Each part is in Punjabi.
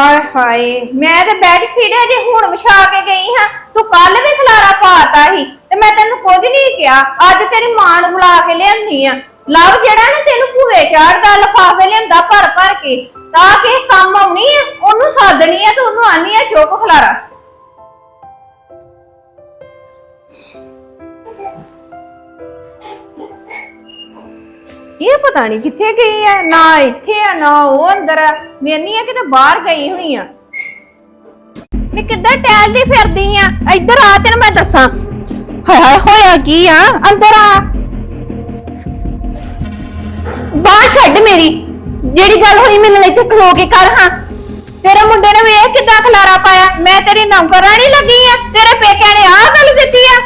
ਹਾਏ ਹਾਏ, ਮੈਂ ਤੇ ਬੈੱਡ ਸੀਟ ਹਜੇ ਹੁਣ ਵਿਛਾ ਕੇ ਗਈ ਹਾਂ। ਤੂੰ ਕੱਲ ਵੀ ਖਲਾਰਾ ਪਾਤਾ ਸੀ ਤੇ ਮੈਂ ਤੈਨੂੰ ਕੁਝ ਨਹੀਂ ਕਿਹਾ। ਅੱਜ ਤੇਰੀ ਮਾਂ ਨੂੰ ਬੁਲਾ ਕੇ ਲਿਆਂਦੀ ਆ ਲਵ ਜਿਹੜਾ ਨਾ ਤੈਨੂੰ ਭੂਏ ਚਾੜਦਾ ਲਫਾਫੇ ਲਿਆਂਦਾ ਭਰ ਭਰ ਕੇ, ਤਾਂ ਕਿ ਕੰਮ ਆਉਣੀ ਆ, ਉਹਨੂੰ ਸੱਦਣੀ ਆ ਤੇ ਉਹਨੂੰ ਆਨੀ ਆ ਚੁੱਕ ਖਲਾਰਾ। ਇਹ ਪਤਾ ਨਹੀਂ ਕਿੱਥੇ ਗਈ ਆ, ਨਾ ਇੱਥੇ ਆ, ਨਾ ਉਹ ਅੰਦਰ ਆ। ਮੈਨੀ ਆ ਕਿਤੇ ਬਾਹਰ ਗਈ ਹੋਈ ਆ। ਨੀ ਕਿੱਧਰ ਟਹਿਲਦੀ ਫਿਰਦੀ ਆ? ਇੱਧਰ ਆ ਤੈਨੂੰ ਮੈਂ ਦੱਸਾਂ। ਹਾਏ ਹਾਏ, ਹੋਇਆ ਕੀ ਆ? ਅੰਦਰ ਆ। ਬਾਹਰ ਛੱਡ ਮੇਰੀ। ਜਿਹੜੀ ਗੱਲ ਹੋਈ ਮੈਨੂੰ ਇੱਥੇ ਖਲੋ ਕੇ ਕਰ, ਹਾਂ। ਤੇਰੇ ਮੁੰਡੇ ਨੇ ਵੇਖ ਕਿੱਦਾਂ ਖਲਾਰਾ ਪਾਇਆ। ਮੈਂ ਤੇਰੀ ਨੌਕਰਾਨੀ ਲੱਗੀ ਆ। ਤੇਰੇ ਪੇਕਿਆਂ ਨੇ ਆਹ ਗੱਲ ਦਿੱਤੀ ਆ।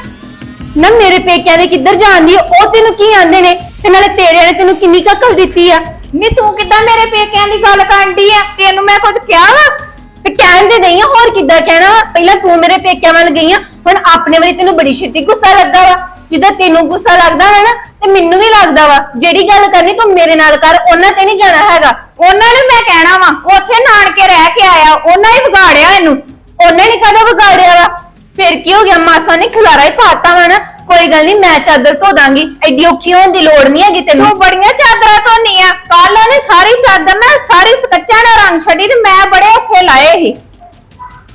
ਨਾ ਮੇਰੇ ਪੇਕਿਆਂ ਦੇ ਕਿੱਧਰ ਜਾਣ ਦੀ ਉਹ ਤੈਨੂੰ ਕੀ ਆਂਦੇ ਨੇ? ਤੇ ਨਾਲੇ ਤੇਰੇ ਨੇ ਤੈਨੂੰ ਕਿੰਨੀ ਕਕਲ ਦਿੱਤੀ ਆ? ਨੀ ਤੂੰ ਕਿੱਦਾਂ ਮੇਰੇ ਪੇਕਿਆਂ ਦੀ ਗੱਲ ਕਰਦੀ ਆ? ਤੈਨੂੰ ਮੈਂ ਕੁਝ ਕਿਹਾ ਵਾ? ਤੇ ਕਹਿਣ ਦੇ ਨਹੀਂ ਆ, ਹੋਰ ਕਿੱਦਾਂ ਕਹਿਣਾ? ਵਾ? ਪਹਿਲਾਂ ਤੂੰ ਮੇਰੇ ਪੇਕਿਆਂ ਵੱਲ ਗਈ ਆ, ਹੁਣ ਆਪਣੇ ਵਾਰੀ ਤੈਨੂੰ ਬੜੀ ਛੇਤੀ ਗੁੱਸਾ ਲੱਗਾ ਵਾ। ਜਿੱਦਾਂ ਤੈਨੂੰ ਗੁੱਸਾ ਲੱਗਦਾ ਵਾ ਨਾ, ਤੇ ਮੈਨੂੰ ਵੀ ਲੱਗਦਾ ਵਾ। ਜਿਹੜੀ ਗੱਲ ਕਰਨੀ ਤੂੰ ਮੇਰੇ ਨਾਲ ਕਰ, ਉਹਨਾਂ ਤੇ ਨਹੀਂ ਜਾਣਾ ਹੈਗਾ। ਉਹਨਾਂ ਨੂੰ ਮੈਂ ਕਹਿਣਾ ਵਾ, ਉੱਥੇ ਨਾਨਕੇ ਰਹਿ ਕੇ ਆਇਆ, ਉਹਨਾਂ ਹੀ ਵਿਗਾੜਿਆ ਇਹਨੂੰ। ਉਹਨੇ ਨਹੀਂ ਕਦੇ ਵਿਗਾੜਿਆ ਵਾ। ਫਿਰ ਕੀ ਹੋ ਗਿਆ? ਮਾਸਾ ਨੇ ਖਿਲਾਰਾ ਹੀ ਪਾਤਾ ਵਾ ਨਾ। ਕੋਈ ਗੱਲ ਨਹੀਂ, ਮੈਂ ਚਾਦਰ ਧੋ ਦਾਂਗੀ। ਐਡੀ ਔਖੀ ਹੋਣ ਦੀ ਲੋੜ ਨਹੀਂ ਹੈਗੀ ਤੈਨੂੰ। ਤੂੰ ਬੜੀਆਂ ਚਾਦਰਾਂ ਧੋਨੀਆਂ ਕੱਲ ਉਹਨੇ ਸਾਰੀ ਚਾਦਰ ਨਾ, ਸਾਰੇ ਸਕੱਚਾ ਨਾਲ ਰੰਗ ਛੱਡੀ ਤੇ ਮੈਂ ਬੜੇ ਔਖੇ ਲਾਏ ਸੀ।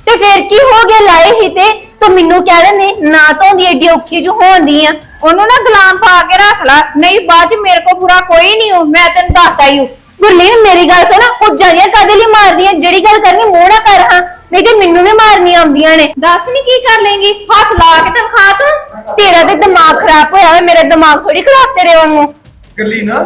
ਤੇ ਫੇਰ ਕੀ ਹੋ ਗਿਆ ਲਾਏ ਹੀ ਤੇ? ਤੂੰ ਮੈਨੂੰ ਕਹਿ ਦਿੰਦੇ, ਨਾ ਧੋਂਦੀ, ਐਡੀ ਔਖੀ ਜੋ ਹੋਂਦੀ ਆ। ਉਹਨੂੰ ਨਾ ਗੁਲਾਮ ਪਾ ਕੇ ਰੱਖ ਲੈ। ਨਹੀਂ, ਬਾਅਦ ਚ ਮੇਰੇ ਕੋ ਬੁਰਾ ਕੋਈ ਨਹੀਂ ਹੋ ਮੈਂ ਤੈਨੂੰ ਦੱਸਦਾ ਹੀ ਹੂੰ ਗੁਰਲੀਨ ਮੇਰੀ ਗੱਲ ਸੁਣ ਉਹ ਜਾਨੀਆਂ ਕਦੇ ਲਈ ਮਾਰਦੀਆਂ ਜਿਹੜੀ ਗੱਲ ਕਰਨੀ ਮੂੰਹ ਨਾ ਕਰ ਹਾਂ। ਨਹੀਂ ਤੇ ਮੈਨੂੰ ਵੀ ਮਾਰਨੀਆਂ ਆਉਂਦੀਆਂ ਨੇ। ਦੱਸ ਨਹੀਂ ਕੀ ਕਰ ਲੇਂਗੀ ਹੱਥ ਲਾ ਕੇ ਤਾਂ ਖਾ ਤੂੰ। ਤੇਰਾ ਤੇ ਦਿਮਾਗ ਖਰਾਬ ਹੋਇਆ ਵਾ ਮੇਰਾ ਦਿਮਾਗ ਥੋੜੀ ਖਰਾਬ ਤੇਰੇ ਵਾਂਗੂ। ਗੱਲੀ ਨਾ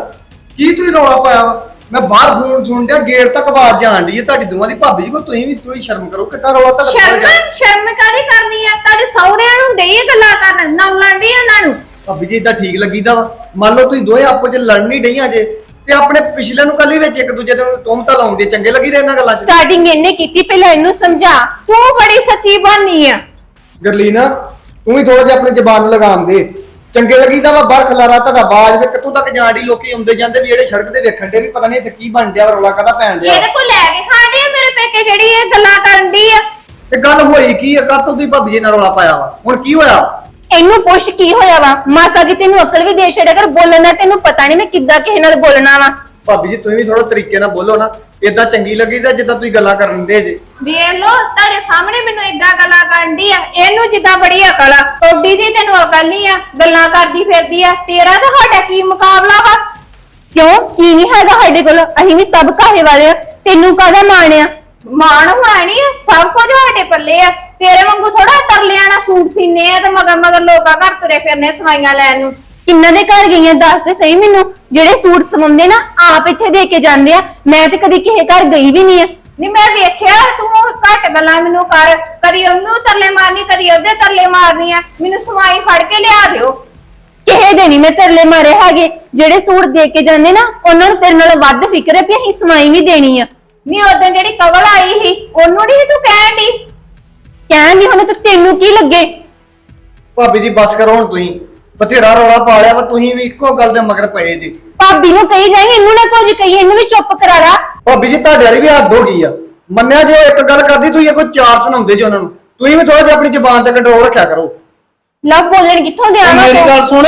ਕੀ ਤੁਸੀਂ ਰੌਲਾ ਪਾਇਆ ਵਾ? ਮੈਂ ਬਾਹਰ ਫੋਨ ਸੁਣ ਡਿਆ ਗੇਟ ਤੱਕ ਆਵਾਜ਼ ਜਾਣ ਡਈ ਹੈ ਤੁਹਾਡੀ ਦੋਵਾਂ ਦੀ ਭਾਬੀ ਜੀ ਕੋ ਤੁਸੀਂ ਵੀ ਥੋੜੀ ਸ਼ਰਮ ਕਰੋ ਕਿੱਦਾਂ ਰੌਲਾ ਤੁਹਾਡਾ ਸ਼ਰਮ? ਸ਼ਰਮ ਕਾਦੀ ਕਰਨੀ ਆ? ਤੁਹਾਡੇ ਸਹੁਰਿਆਂ ਨੂੰ ਡਈ ਗੱਲਾਂ ਕਰਨ ਨਾ ਲੰਡੀ ਉਹਨਾਂ ਨੂੰ। ਭਾਬੀ ਜੀ ਇਦਾਂ ਠੀਕ ਲੱਗੀਦਾ ਵਾ? ਮੰਨ ਲਓ ਤੁਸੀਂ ਦੋਵੇਂ ਆਪੋ ਚ ਲੜਨ ਨਹੀਂ ਡਈਆਂ ਜੇ। ਤੇ ਆਪਣੇ ਪਿਛਲੇ ਨੂੰ ਕੱਲੀ ਵਿੱਚ ਇੱਕ ਦੂਜੇ ਤੇ ਤੁਮਤਾ ਲਾਉਂਦੇ ਚੰਗੇ ਲੱਗੀਦੇ ਇਹਨਾਂ ਗੱਲਾਂ 'ਚ ਸਟਾਰਟਿੰਗ ਇਹਨੇ ਕੀਤੀ ਪਹਿਲਾਂ ਇਹਨੂੰ ਸਮਝਾ। ਤੂੰ ਬੜੀ ਸੱਚੀ ਬਾਨੀ ਆ। ਗਰਲੀ ਨਾ ਤੂੰ ਵੀ ਥੋੜਾ ਜਿਹਾ ਆਪਣੀ ਜ਼ਬਾਨ ਨੂੰ ਲਗਾਮ ਦੇ। ਚੰਗੇ ਲੱਗੀਦਾ ਵਾ ਬਾਹਰ ਖਲਾਰਾ ਤੁਹਾਡਾ ਬਾਜ ਵੇ ਕਿੱਥੋਂ ਤੱਕ ਡਈ ਲੋਕੀ ਆਉਂਦੇ ਜਾਂਦੇ ਵੀ ਜਿਹੜੇ ਸੜਕ ਤੇ ਵੇਖਣ ਦੇ ਵੀ ਪਤਾ ਨਹੀਂ ਇੱਥੇ ਕੀ ਬਣ ਡਿਆ ਰੌਲਾ ਕਾਹਦਾ ਪੈਣ ਡਿਆ। ਇਹਦੇ ਕੋਲ ਲੈ ਕੇ ਖਾਂਦੇ ਆ ਮੇਰੇ ਪੇਕੇ ਜਿਹੜੀ ਇਹ ਗੱਲਾਂ ਕਰਨ ਦੀ ਆ। ਤੇ ਗੱਲ ਹੋਈ ਕੀ ਆ? ਕੱਤ ਤੁਸੀਂ ਭਾਬੀ ਜੀ ਨਾਲ ਰੌਲਾ ਪਾਇਆ ਵਾ। ਹੁਣ ਕੀ ਹੋਇਆ? ਇਹਨੂੰ ਪੁੱਛ ਕੀ ਹੋਇਆ ਵਾ? ਮਾਸਾ ਕੀ ਤੈਨੂੰ ਅਕਲ ਵੀ ਦੇ ਛੱਡਿਆ ਕਰ ਬੋਲਣ ਦਾ ਤੈਨੂੰ ਪਤਾ ਨਹੀਂ ਮੈਂ ਕਿੱਦਾਂ ਕਿਸੇ ਨਾਲ ਬੋਲਣਾ ਵਾ। ਭਾਬੀ ਜੀ ਤੁਸੀਂ ਵੀ ਥੋੜਾ ਤਰੀਕੇ ਨਾਲ ਬੋਲੋ ਨਾ। ਇਦਾਂ ਚੰਗੀ ਲੱਗੀਦਾ ਜਿੱਦਾਂ ਤੁਸੀਂ ਗੱਲਾਂ ਕਰਨ ਦੇ ਜੇ। ਵੇਖ ਲੋ ਤੁਹਾਡੇ ਸਾਹਮਣੇ ਮੈਨੂੰ ਏਦਾਂ ਗੱਲਾਂ ਕਰਦੀ ਆ। ਇਹਨੂੰ ਜਿੱਦਾਂ ਬੜੀ ਅਕਲ ਆ। ਤੁਹਾਡੀ ਦੀ ਤੈਨੂੰ ਅਕਲ ਨਹੀਂ ਆ ਗੱਲਾਂ ਕਰਦੀ ਫਿਰਦੀ ਆ। ਤੇਰਾ ਤਾਂ ਸਾਡਾ ਕੀ ਮੁਕਾਬਲਾ ਵਾ? ਕਿਉਂ? ਕੀ ਨਹੀਂ ਹੈਗਾ ਸਾਡੇ ਕੋਲ? ਅਸੀਂ ਵੀ ਸਭ ਕਾਹੇ ਵਾਲੇ ਆ। ਤੈਨੂੰ ਕਾਹਦਾ ਮਾਣ ਆ? ਮਾਣ ਹੋਣਾ ਨਹੀਂ ਸਭ ਕੁਝ ਸਾਡੇ ਪੱਲੇ ਆ। ਤੇਰੇ ਵਾਂਗੂ ਥੋੜਾ ਤਰਲਿਆਂ ਨਾਲ ਸੂਟ ਸੀਨੇ ਆ ਤੇ ਮਗਰ ਮਗਰ ਲੋਕਾਂ ਘਰ ਤੁਰੇ ਫਿਰਨੇ ਸਵਾਈਆਂ ਲੈਣ ਨੂੰ। ਕਿੰਨਾਂ ਦੇ ਘਰ ਗਈਆਂ ਦੱਸ ਤੇ ਸਹੀ ਮੈਨੂੰ। ਜਿਹੜੇ ਸੂਟ ਸਵਾਉਂਦੇ ਨਾ ਆਪ ਇੱਥੇ ਦੇ ਕੇ ਜਾਂਦੇ ਆ। ਮੈਂ ਤੇ ਕਦੀ ਕਿਸੇ ਘਰ ਗਈ ਵੀ ਨਹੀਂ ਆ। ਨਹੀਂ ਮੈਂ ਵੇਖਿਆ ਤੂੰ ਘੱਟ ਗੱਲਾਂ ਮੈਨੂੰ ਕਰ। ਕਦੀ ਉਹਨੂੰ ਤਰਲੇ ਮਾਰਨੀ ਕਦੀ ਉਹਦੇ ਤਰਲੇ ਮਾਰਨੀ ਆ। ਮੈਨੂੰ ਸਵਾਈ ਫੜ ਕੇ ਲਿਆ ਦਿਓ। ਕਿਸੇ ਦੇ ਨਹੀਂ ਮੈਂ ਤਰਲੇ ਮਾਰੇ ਹੈਗੇ। ਜਿਹੜੇ ਸੂਟ ਦੇ ਕੇ ਜਾਂਦੇ ਨਾ ਉਹਨਾਂ ਨੂੰ ਤੇਰੇ ਨਾਲ ਵੱਧ ਫਿਕਰ ਹੈ ਵੀ ਅਸੀਂ ਸਮਾਈ ਵੀ ਦੇਣੀ ਆ। ਨਹੀਂ ਉਦੋਂ ਜਿਹੜੀ ਕਵਲ ਆਈ ਸੀ ਉਹਨੂੰ ਨਹੀਂ ਤੂੰ ਕਹਿਣ ਦੀ ਕਹਿਣ ਦੀ ਹੁਣ ਤੂੰ ਤੈਨੂੰ ਕੀ ਲੱਗੇ? ਭਾਬੀ ਜੀ ਬਸ ਕਰੋ ਹੁਣ ਤੁਸੀਂ। ਬਥੇਰਾ ਰੌਲਾ ਪਾ ਲਿਆ ਵਾ ਤੁਸੀਂ ਵੀ ਇੱਕੋ ਗੱਲ ਦੇ ਮਗਰ ਪਏ ਜੀ। ਭਾਬੀ ਨੂੰ ਕਹੀ ਜਾਈ ਇਹਨੂੰ ਨਾ ਕੁਝ ਕਹੀ ਇਹਨੂੰ ਵੀ ਚੁੱਪ ਕਰਾ ਲਾ। ਭਾਬੀ ਜੀ ਤੁਹਾਡੇ ਵਾਲੀ ਵੀ ਹੱਦ ਹੋ ਗਈ ਆ। ਮੰਨਿਆ ਜੇ ਇੱਕ ਗੱਲ ਕਰਦੀ ਤੁਸੀਂ ਇਹ ਕੋਈ ਚਾਰ ਸੁਣਾਉਂਦੇ ਜੀ ਉਹਨਾਂ ਨੂੰ। ਤੁਸੀਂ ਵੀ ਥੋੜਾ ਜਿਹਾ ਆਪਣੀ ਜ਼ੁਬਾਨ ਤੇ ਕੰਟਰੋਲ ਰੱਖਿਆ ਕਰੋ। ਲਵ ਬੋਲਣ ਕਿੱਥੋਂ ਦੇ ਆਵਾਂ ਮੇਰੀ ਗੱਲ ਸੁਣ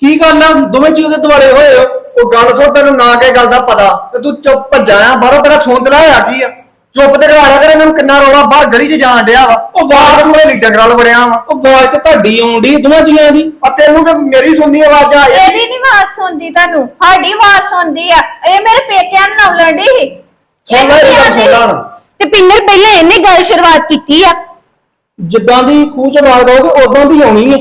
ਕੀ ਗੱਲ ਆ? ਦੋਵੇਂ ਚੀਜ਼ ਦੇ ਦੁਆਲੇ ਹੋਏ ਹੋ। ਉਹ ਗੱਲ ਸੁਣ ਤੈਨੂੰ ਨਾ ਕੇ ਗੱਲ ਦਾ ਪਤਾ। ਤੇ ਤੂੰ ਚੁੱਪ ਭੱਜਾ ਆ। ਬਾਹਰੋਂ ਤੇਰਾ ਸੁਣ ਤੇ ਲਾਇਆ ਕੀ ਆ? ਚੁੱਪ ਤੇ ਕਰਾ ਲਿਆ ਕਰ ਇਹਨਾਂ ਨੂੰ ਕਿੰਨਾ ਰੌਲਾ ਬਾਹਰ ਗਲੀ 'ਚ ਜਾਣ ਡਿਆ ਵਾ। ਉਹ ਬਾਹਰ ਤੂੰ ਇਹ ਲੀਡਰ ਨਾਲ ਵੜਿਆ ਵਾ। ਉਹ ਆਵਾਜ਼ ਤੇ ਤੁਹਾਡੀ ਆਉਂਦੀ ਦੋਵਾਂ ਜੀਆਂ ਦੀ। ਆ ਤੈਨੂੰ ਤੇ ਮੇਰੀ ਸੁਣਨੀ ਆਵਾਜ਼ ਆ ਇਹਦੀ ਨਹੀਂ ਆਵਾਜ਼ ਸੁਣਦੀ ਤੁਹਾਨੂੰ ਸਾਡੀ ਆਵਾਜ਼ ਸੁਣਦੀ ਆ। ਇਹ ਮੇਰੇ ਪੇਕਿਆਂ ਨੂੰ ਨਾ ਲੜੀ ਸੀ। ਸੁਣ ਲੈ ਇਹਦੀ ਸੁਣ। ਤੇ ਪਿੰਦਰ ਪਹਿਲਾਂ ਇਹਨੇ ਗੱਲ ਸ਼ੁਰੂਆਤ ਕੀਤੀ ਆ। ਜਿੱਦਾਂ ਦੀ ਖੂਹ ਚ ਆਵਾਜ਼ ਦੋਗੇ ਉਦਾਂ ਦੀ ਆਉਣੀ ਹੈ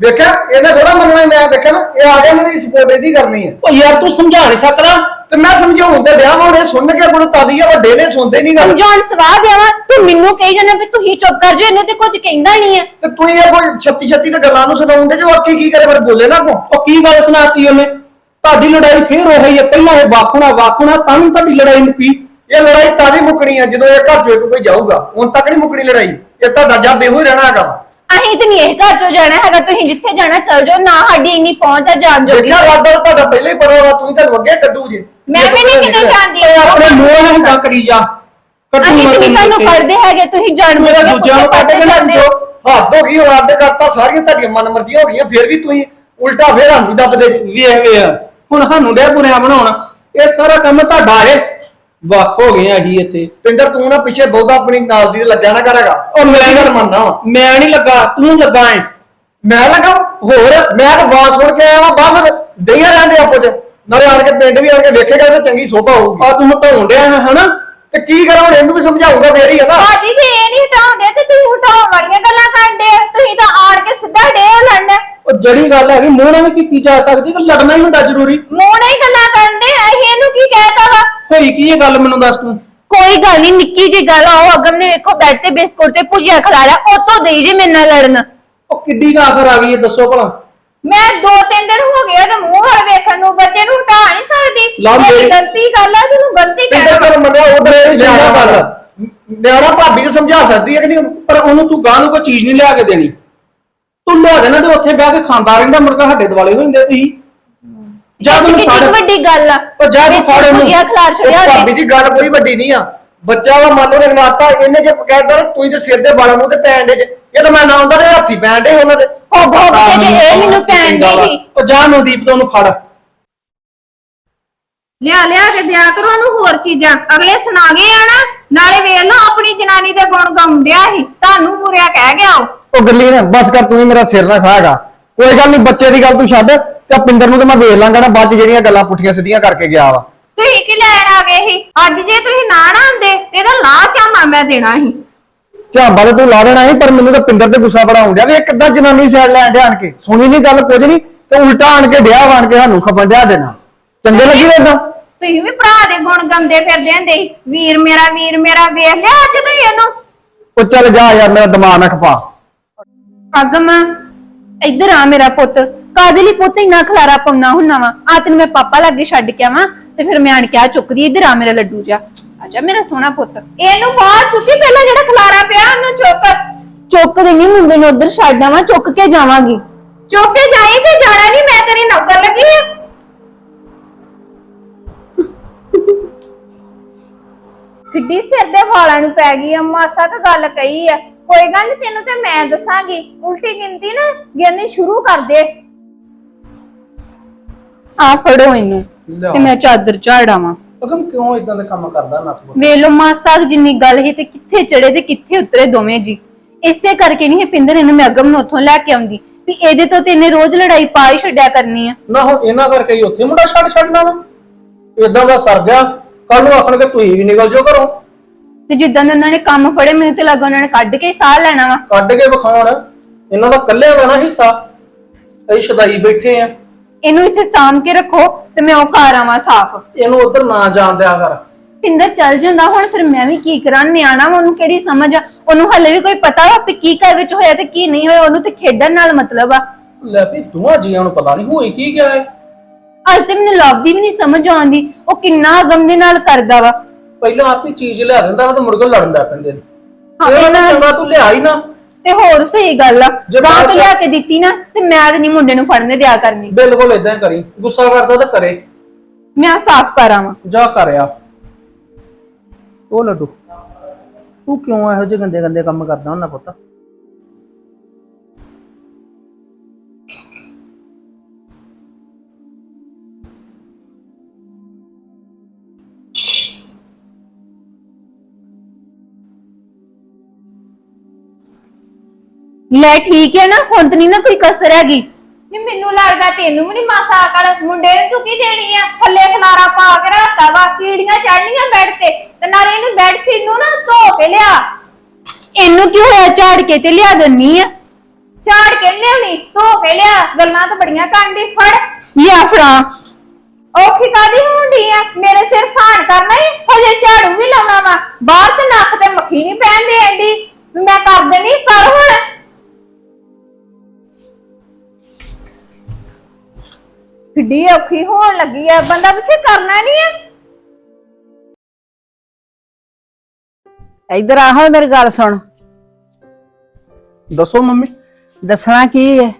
ਵੇਖਿਆ ਇਹਨੇ ਥੋੜਾ ਮੰਨਣਾ ਸੀ, ਮੈਂ ਵੇਖਿਆ ਨਾ ਇਹ ਆ ਗਿਆ ਮੇਰੀ ਸਪੋਰਟ ਇਹਦੀ ਕਰਨੀ ਹੈ। ਉਹ ਯਾਰ ਤੂੰ ਸਮਝਾ ਨਹੀਂ ਸਕਦਾ। ਤੇ ਮੈਂ ਸਮਝਾਉਣ ਤੇ ਵਿਆਹ ਹੋਣੇ ਸੁਣ ਕੇ ਕੋਲ ਤਾਦੀ ਆ ਵੱਡੇ ਨੇ ਸੁਣਦੇ ਨਹੀਂ ਗੱਲ। ਸਮਝਾਉਣ ਸਵਾਹ ਦੇਵਾ ਤੂੰ ਮੈਨੂੰ ਕਹੀ ਜਾਂਦਾ ਵੀ ਤੁਸੀਂ ਚੁੱਪ ਕਰ ਜਾ ਇਹਨੂੰ ਤੇ ਕੁਝ ਕਹਿੰਦਾ ਨਹੀਂ ਆ। ਤੇ ਤੂੰ ਇਹ ਕੋਈ ਛੱਤੀ ਛੱਤੀ ਤੇ ਗੱਲਾਂ ਨੂੰ ਸੁਣਾਉਂਦੇ ਜੋ ਅੱਕੀ ਕੀ ਕਰੇ ਪਰ ਬੋਲੇ ਨਾ ਕੋ ਉਹ ਕੀ ਗੱਲ ਸੁਣਾਤੀ ਉਹਨੇ? ਤੁਹਾਡੀ ਲੜਾਈ ਫੇਰ ਉਹੀ ਹੈ ਪਹਿਲਾਂ ਇਹ ਵਾਖਣਾ ਵਾਖਣਾ ਤਾਂ ਵੀ ਤੁਹਾਡੀ ਲੜਾਈ ਮੁੱਕੀ। ਇਹ ਲੜਾਈ ਤਾਦੀ ਮੁੱਕਣੀ ਆ ਜਦੋਂ ਇਹ ਘਰ ਚੋਂ ਇੱਕ ਕੋਈ ਜਾਊਗਾ ਹੁਣ ਤੱਕ ਨਹੀਂ ਮੁੱਕਣੀ ਲੜਾਈ। ਇਹ ਤੁਹਾਡਾ ਜੱਬ ਇਹੋ ਹੀ ਰਹਿਣਾ ਹੈਗਾ। ਅਸੀਂ ਤੇ ਨਹੀਂ ਇਹ ਘਰ ਚੋਂ ਜਾਣਾ ਹੈਗਾ ਤੁਸੀਂ ਜਿੱਥੇ ਜਾਣਾ ਚੱਲ ਜਾਓ ਨਾ ਸਾਡੀ ਇੰਨੀ ਪਹੁੰਚ ਆ ਜਾਣ ਜੋਗੀ। ਦੇਖਿਆ ਰੱਬ ਦਾ ਤੁਹਾਡਾ ਪਹਿਲੇ ਹੀ ਪਤਾ ਵਾ ਤੂੰ ਤਾਂ ਅੱਗੇ ਕੱਢੂ ਜੇ। ਮੈਂ ਵੀ ਨਹੀਂ ਕਿਤੇ ਜਾਂਦੀ। ਇਹ ਆਪਣੇ ਮੂੰਹ ਨਾਲ ਹਿੱਦਾਂ ਕਰੀ ਜਾ। ਅਸੀਂ ਤੇ ਵੀ ਤੁਹਾਨੂੰ ਹੈਗੇ ਤੁਸੀਂ ਜਾਣ ਮੇਰੇ ਦੂਜਿਆਂ ਨੂੰ ਕੱਢ ਕੇ ਨਾ ਜੋ ਹੱਦ ਹੋ ਗਈ ਹੁਣ ਅੱਧ ਕਰਤਾ ਸਾਰੀਆਂ ਤੁਹਾਡੀਆਂ ਮਨਮਰਜ਼ੀਆਂ ਹੋ ਗਈਆਂ ਫਿਰ ਵੀ ਤੁਸੀਂ ਉਲਟਾ ਫੇਰ ਸਾਨੂੰ ਦੱਬਦੇ। ਵੇਖ ਵੇਖ। ਹੁਣ ਸਾਨੂੰ ਡਿਆ ਬੁਰਿਆ ਬਣਾਉਣਾ। ਇਹ ਸਾਰਾ ਕੰਮ ਤੁਹਾਡਾ ਏ ਵੱਖ ਹੋ ਗਏ ਆ ਅਸੀਂ ਇੱਥੇ। ਪਿੰਦਰ ਤੂੰ ਨਾ ਪਿੱਛੇ ਬਹੁਤਾ ਆਪਣੀ ਨਾਲ ਦੀ ਤੇ ਲੱਗਿਆ ਨਾ ਕਰੇਗਾ ਉਹ ਮੈਂ ਗੱਲ ਮੰਨਦਾ ਵਾਂ। ਮੈਂ ਨਹੀਂ ਲੱਗਾ ਤੂੰ ਲੱਗਾ ਏ ਮੈਂ ਲੱਗਾ? ਹੋਰ ਮੈਂ ਤਾਂ ਬਾਤ ਸੁਣ ਕੇ ਆਇਆ ਵਾਂ ਬਾਹਰ ਡਈਆਂ ਰਹਿੰਦੇ ਆਪੋ ਚ। ਨਾਲੇ ਆਣ ਕੇ ਪਿੰਡ ਵੀ ਆਣ ਕੇ ਵੇਖੇਗਾ ਤਾਂ ਚੰਗੀ ਸੋਭਾ ਹੋਊਗੀ। ਆ ਤੂੰ ਹਟਾਉਣ ਡਿਆ ਹੈ ਹਨਾ? ਤੇ ਕੀ ਕਰਾਂ ਹੁਣ ਇਹਨੂੰ ਵੀ ਸਮਝਾਊਗਾ ਫੇਰ ਹੀ ਹੈ ਨਾ ਬਾਜੀ ਜੀ ਇਹ ਨਹੀਂ ਹਟਾਉਂਦੇ ਤੇ ਤੁਸੀਂ ਹਟਾਉਣ ਵਾਲੀਆਂ ਗੱਲਾਂ ਕਰਦੇ। ਆ ਤੁਸੀਂ ਤਾਂ ਆੜ ਕੇ ਸਿੱਧਾ ਡੇ ਲੜਨ। ਉਹ ਜੜੀ ਗੱਲ ਹੈਗੀ ਮੂੰਹ ਨਾਲ ਵੀ ਕੀਤੀ ਜਾ ਸਕਦੀ ਕਿ ਲੜਨਾ ਹੀ ਹੁੰਦਾ ਜ਼ਰੂਰੀ। ਮੂੰਹ ਨਹੀਂ ਗੱਲਾਂ ਕਰਦੇ ਅਸੀਂ ਇਹਨੂੰ ਕੀ ਕਹਿਤਾ ਵਾ? ਹੋਈ ਕੀ ਇਹ ਗੱਲ ਮੈਨੂੰ ਦੱਸ ਤੂੰ? ਕੋਈ ਗੱਲ ਨਹੀਂ ਨਿੱਕੀ ਜੀ ਗੱਲ ਆ ਉਹ ਅਗਮ ਨੇ ਵੇਖੋ ਬੈੱਡ ਤੇ ਬਿਸਕੁਟ ਤੇ ਭੁਜੀਆ ਖਿਲਾਇਆ ਉਹ ਤੋਂ ਦੇਈ ਜੇ ਮੇਰੇ ਨਾਲ ਲੜਨ। ਉਹ ਕਿੱਡੀ ਕੁ ਆਖਰ ਆ ਗਈ ਇਹ ਦੱਸੋ ਭਲਾ। ਮੈਂ ਦੋ ਤਿੰਨ ਦਿਨ ਹੋ ਗਏ ਉਹਦੇ ਮੂੰਹ ਵੱਲ ਵੇਖਣ ਨੂੰ ਬੱਚੇ ਨੂੰ ਹਟਾ ਨਹੀਂ ਸਕਦੀ। ਇਹ ਗਲਤੀ ਗੱਲ ਆ ਤੈਨੂੰ ਗਲਤੀ ਪਿੰਦਰ ਕਹਿਣਾ ਚਲ ਮੰਨਿਆ ਉਧਰ ਇਹ ਵੀ ਸਿਆਣਾ ਗੱਲ। ਨਿਆਣਾ ਭਾਬੀ ਨੂੰ ਸਮਝਾ ਸਕਦੀ ਹੈ ਕਿ ਨਹੀਂ? ਪਰ ਉਹਨੂੰ ਤੂੰ ਗਾਂ ਨੂੰ ਕੋਈ ਚੀਜ਼ ਨਹੀਂ ਲਿਆ ਕੇ ਦੇਣੀ। ਤੂੰ ਲਿਆ ਦੇਣਾ ਤੇ ਉੱਥੇ ਬਹਿ ਕੇ ਖਾਂਦਾ ਰਹਿੰਦਾ ਮੁਰਗਾ ਸਾਡੇ ਦਿਵਾਲੇ ਹੋ ਜਾਂਦੇ ਤੁਸੀਂ। ਜਾ ਇਹ 'ਚ ਤੂੰ ਕਿੰਨੀ ਕੁ ਫੜ ਵੱਡੀ ਗੱਲ ਆ? ਉਹ ਜਾ ਤੂੰ ਫੜ ਇਹਨੂੰ। ਭੁਜੀਆ ਖਿਲਾਰ ਉਹ ਛੜਿਆ ਭਾਬੀ ਉਹਨੇ। ਜੀ ਗੱਲ ਕੋਈ ਵੱਡੀ ਨਹੀਂ ਆ। ਬੱਚਾ ਵਾ ਮੰਨ ਲਓ ਰਗਨਾਤਾ ਇਹਨੇ ਜੇ ਕਹਿਦਾ ਤੂੰ ਤੇ ਸਿਰ ਦੇ ਵਾਲਾਂ ਨੂੰ ਤੇ ਪੈਣ ਦੇ ਇਹ ਤਾਂ ਮੈਂ ਨਾ ਹੁੰਦਾ ਤੇ ਹੱਥੀ ਪੈਣ ਦੇ ਉਹਨਾਂ ਦੇ। ਹੁੱਬ ਹੁੱਬ ਕੇ ਤੇ ਇਹ ਮੈਨੂੰ ਪੈਣ ਦੀ। ਸੀ ਉਹ ਜਾ ਨਵਦੀਪ ਤੋਂ ਉਹਨੂੰ ਫੜ। ਲਿਆ ਲਿਆ ਕੇ ਦਿਆ ਕਰੋ ਉਹਨੂੰ ਹੋਰ ਚੀਜ਼ਾਂ। ਅਗਲੇ ਸੁਣਾ ਗਏ ਆ ਨਾ ਨਾਲੇ ਵੇਖ ਲਓ ਆਪਣੀ ਜਨਾਨੀ ਦੇ ਗੁਣ ਗਾਉਂਦਿਆ ਸੀ। ਤੁਹਾਨੂੰ ਬੁਰਿਆ ਕਹਿ ਗਿਆ ਉਹ। ਉਹ ਗੱਲੀ ਨਾ ਬਸ ਕਰ ਤੂੰ ਹੀ ਮੇਰਾ ਸਿਰ ਨਾ ਖਾਏਗਾ ਕੋਈ ਗੱਲ ਨਹੀਂ ਬੱਚੇ ਦੀ ਗੱਲ ਤੂੰ ਛੱਡ। ਤੇ ਪਿੰਦਰ ਨੂੰ ਤੇ ਮੈਂ ਵੇਖ ਲਾਂਗਾ ਨਾ ਬਾਅਦ ਚ ਜਿਹੜੀਆਂ ਗੱਲਾਂ ਪੁੱਠੀਆਂ ਸਿੱਧੀਆਂ ਕਰਕੇ ਗਿਆ ਵਾ। ਤੁਸੀਂ ਕੀ ਲੈਣ ਆ ਗਏ ਸੀ? ਅੱਜ ਜੇ ਤੁਸੀਂ ਨਾ ਨਾ ਆਂਦੇ ਤੇ ਇਹਦਾ ਲਾਹ ਚਾਮਾ ਮੈਂ ਦੇਣਾ ਸੀ। ਝਾਂਬਾ ਤੇ ਤੂੰ ਲਾ ਦੇਣਾ ਸੀ ਪਰ ਮੈਨੂੰ ਤਾਂ ਪਿੰਦਰ ਤੇ ਗੁੱਸਾ ਬੜਾ ਆਉਂਦਿਆ। ਵੀ ਇਹ ਕਿੱਦਾਂ ਜਨਾਨੀ ਸਾਈਡ ਲੈਣ ਡਿਆ ਆਣ ਕੇ। ਸੁਣੀ ਨਹੀਂ ਗੱਲ ਕੁਝ ਨਹੀਂ ਤੇ ਉਲਟਾ ਆਣ ਕੇ ਡਿਆ ਆਣ ਕੇ ਸਾਨੂੰ ਖਪਣ ਡਿਆ ਦੇਣਾ ਚੰਗੇ ਲੱਗੀ ਵੇਦਾਂ ਤੁਸੀਂ ਵੀ ਭਰਾ ਦੇ ਗੁਣ ਗਾਉਂਦੇ ਫਿਰਦੇ ਹੁੰਦੇ ਸੀ। ਵੀਰ ਮੇਰਾ ਵੀਰ ਮੇਰਾ ਵੇਖ ਲਿਆ ਅੱਜ ਤੁਸੀਂ ਇਹਨੂੰ? ਉਹ ਚੱਲ ਜਾ ਯਾਰ ਮੇਰਾ ਦਿਮਾਗ ਨਾ ਖਪਾ। ਅਗਮ ਇੱਧਰ ਆ ਮੇਰਾ ਪੁੱਤ। ਕਾਦੇ ਲਈ ਪੁੱਤ ਇੰਨਾ ਖਲਾਰਾ ਪਾਉਣਾ ਹੁੰਨਾ ਵਾ? ਆ ਤੈਨੂੰ ਮੈਂ ਪਾਪਾ ਲਾਗੇ ਛੱਡ ਕੇ ਆਵਾਂ ਤੇ ਫਿਰ ਮੈਂ ਆਣ ਕੇ ਆ ਚੁੱਕਦੀ ਇੱਧਰ ਆ ਮੇਰਾ ਲੱਡੂ ਜਾ ਆਜਾ ਮੇਰਾ ਸੋਹਣਾ ਪੁੱਤ। ਇਹਨੂੰ ਬਾਹਰ ਚੁੱਕੀ ਪਹਿਲਾਂ ਜਿਹੜਾ ਖਲਾਰਾ ਪਿਆ ਉਹਨੂੰ ਚੁੱਕ। ਚੁੱਕ ਦੇਣੀ ਮੁੰਡੇ ਨੂੰ ਉੱਧਰ ਛੱਡ ਆਵਾਂ ਚੁੱਕ ਕੇ ਜਾਵਾਂਗੀ। ਚੁੱਕ ਕੇ ਜਾਈ ਤੇ ਜਾਣਾ ਨਹੀਂ ਮੈਂ ਤੇਰੀ ਨੌਕਰ ਲੱਗੀ ਆ। ਕਿੱਡੀ ਸਿਰ ਦੇ ਵਾਲਾਂ ਨੂੰ ਪੈ ਗਈ ਆ ਮਾਸਾ ਤਾਂ ਗੱਲ ਕਹੀ ਆ। ਕੋਈ ਗੱਲ ਨੀ ਤੈਨੂੰ ਤੇ ਮੈਂ ਦੱਸਾਂਗੀ। ਉਲਟੀ ਗਿਣਤੀ ਨਾ ਗਿਣਨੀ ਸ਼ੁਰੂ ਕਰ ਦੇ। ਆ ਫੜੋ ਇਹਨੂੰ। ਤੇ ਮੈਂ ਚਾਦਰ ਝਾੜਾਵਾਂ ਅਗਮ ਕਿਉਂ ਇਦਾਂ ਦੇ ਕੰਮ ਕਰਦਾ ਨੱਥ ਵੇਖ ਲੋ ਮਾਸਾ ਕੁ ਜਿੰਨੀ ਗੱਲ ਹੀ ਤੇ ਕਿੱਥੇ ਚੜੇ ਤੇ ਕਿੱਥੇ ਉਤਰੇ ਦੋਵੇਂ ਜੀ। ਇਸੇ ਕਰਕੇ ਨਹੀਂ ਇਹ ਪਿੰਦਰ ਇਹਨੂੰ ਮੈਂ ਅਗਮ ਨੂੰ ਉੱਥੋਂ ਲੈ ਕੇ ਆਉਂਦੀ। ਵੀ ਇਹਦੇ ਤੋਂ ਤੇ ਇਹਨੇ ਰੋਜ਼ ਲੜਾਈ ਪਾ ਹੀ ਛੱਡਿਆ ਕਰਨੀ ਆ। ਨਾ ਹੁਣ ਇਹਨਾਂ ਕਰਕੇ ਹੀ ਉੱਥੇ ਮੁੰਡਾ ਛੱਡ ਛੱਡਣਾ ਵਾ। ਇਦਾਂ ਦਾ ਸਰ ਗਿਆ ਕੱਲ ਨੂੰ ਆਖਣਗੇ ਤੁਸੀਂ ਵੀ ਨਿਕਲ ਜਾਓ ਘਰੋਂ। ਤੇ ਜਿੱਦਾਂ ਦੇ ਉਹਨਾਂ ਨੇ ਕੰਮ ਫੜੇ ਮੈਨੂੰ ਤੇ ਲੱਗਾ ਉਹਨਾਂ ਨੇ ਕੱਢ ਕੇ ਹੀ ਸਾਹ ਲੈਣਾ ਵਾ। ਕੱਢ ਕੇ ਵਿਖਾਉਣ। ਇਹਨਾਂ ਦਾ ਕੱਲੇ ਦਾ ਨਾ ਹਿੱਸਾ। ਅਸੀਂ ਸ਼ਦਾਈ ਬੈਠੇ ਆ। ਇਹਨੂੰ ਇੱਥੇ ਸਾਂਭ ਕੇ ਰੱਖੋ ਤੇ ਮੈਂ ਉਹ ਘਰ ਆਵਾਂ ਸਾਫ਼। ਇਹਨੂੰ ਉਧਰ ਨਾ ਜਾਣ ਦਿਆ ਕਰ। ਪਿੰਦਰ ਚੱਲ ਜਾਂਦਾ ਹੁਣ ਫਿਰ ਮੈਂ ਵੀ ਕੀ ਕਰਾਂ? ਨਿਆਣਾ ਵਾ, ਉਹਨੂੰ ਕਿਹੜੀ ਸਮਝ ਆ? ਉਹਨੂੰ ਹਲੇ ਵੀ ਕੋਈ ਪਤਾ ਵਾ ਵੀ ਕੀ ਘਰ ਵਿੱਚ ਹੋਇਆ ਤੇ ਕੀ ਨਹੀਂ ਹੋਇਆ? ਉਹਨੂੰ ਤੇ ਖੇਡਣ ਨਾਲ ਮਤਲਬ ਆ। ਲੈ ਵੀ ਦੋਵਾਂ ਜੀਆਂ ਨੂੰ ਪਤਾ ਨਹੀਂ ਹੋਈ ਕੀ ਗਿਆ ਹੈ ਅੱਜ ਤੇ ਮੈਨੂੰ ਲੱਭਦੀ ਵੀ ਨਹੀਂ ਸਮਝ ਆਉਂਦੀ। ਉਹ ਕਿੰਨਾ ਗਮ ਦੇ ਨਾਲ ਕਰਦਾ ਵਾ। ਪਹਿਲਾਂ ਆਪ ਹੀ ਚੀਜ਼ ਲਿਆ ਦਿੰਦਾ ਵਾ ਤੇ ਮੁਰਗਾ ਲੜਨ ਲੱਗ ਪੈਂਦੇ ਨੇ। ਹਾਂ, ਇਹ ਚੰਗਾ ਤੂੰ ਲਿਆ ਹੀ ਨਾ। ਤੇ ਹੋਰ ਸਹੀ ਗੱਲ ਆ। ਜੇ ਬਾਅਦ ਤੋਂ ਚ- ਲਿਆ ਕੇ ਦਿੱਤੀ ਨਾ ਤੇ ਮੈਂ ਤੇ ਨਹੀਂ ਮੁੰਡੇ ਨੂੰ ਫੜਨੇ ਦਿਆ ਕਰਨੀ। ਬਿਲਕੁਲ ਇਦਾਂ ਕਰੀ। ਗੁੱਸਾ ਕਰਦਾ ਤਾਂ ਕਰੇ। ਮੈਂ ਸਾਫ਼ ਕਰਾਵਾਂ ਜਾ ਕਰਿਆ ਉਹ ਲੱਡੂ। ਤੂੰ ਕਿਉਂ ਇਹੋ ਜਿਹੇ ਗੰਦੇ ਗੰਦੇ ਕੰਮ ਕਰਦਾ ਹੁੰਦਾ ਪੁੱਤ? ਲੈ ਠੀਕ ਹੈ ਨਾ ਹੁਣ ਤਾਂ ਨਹੀਂ ਨਾ ਕੋਈ ਕਸਰ ਹੈਗੀ। ਨਹੀਂ ਮੈਨੂੰ ਲੱਗਦਾ ਤੈਨੂੰ ਵੀ ਨਹੀਂ ਮਾਸਾ ਅਕਲ ਮੁੰਡੇ ਨੂੰ ਚੁੱਕੀ ਦੇਣੀ ਆ। ਥੱਲੇ ਖਲਾਰਾ ਪਾ ਕੇ ਰੱਖਤਾ ਵਾ ਕੀੜੀਆਂ ਚੜਨੀਆਂ ਬੈੱਡ ਤੇ ਤੇ ਨਾਲੇ ਇਹਨੂੰ ਬੈੱਡ ਸੀਟ ਨੂੰ ਨਾ ਧੋ ਕੇ ਲਿਆ। ਇਹਨੂੰ ਕੀ ਹੋਇਆ ਝਾੜ ਕੇ ਤੇ ਲਿਆ ਦਿੰਨੀ ਆ? ਝਾੜ ਕੇ ਲਿਆਉਣੀ ਧੋ ਕੇ ਲਿਆ। ਗੱਲਾਂ ਤਾਂ ਬੜੀਆਂ ਕਾਂਡੀ ਫੜ। ਲਿਆ ਫੜਾ। ਔਖੀ ਕਾਦੀ ਹੁੰਦੀ ਆ? ਮੇਰੇ ਸਿਰ ਸਾਣ ਕਰਨਾ ਹੀ ਹਜੇ ਝਾੜੂ ਕਿੱਡੀ ਔਖੀ ਹੋਣ ਲੱਗੀ ਆ ਬੰਦਾ ਪਿੱਛੇ ਕਰਨਾ ਨਹੀਂ ਆ। ਇੱਧਰ ਆਹੋ ਮੇਰੀ ਗੱਲ ਸੁਣ। ਦੱਸੋ ਮੰਮੀ। ਦੱਸਣਾ ਕੀ ਹੈ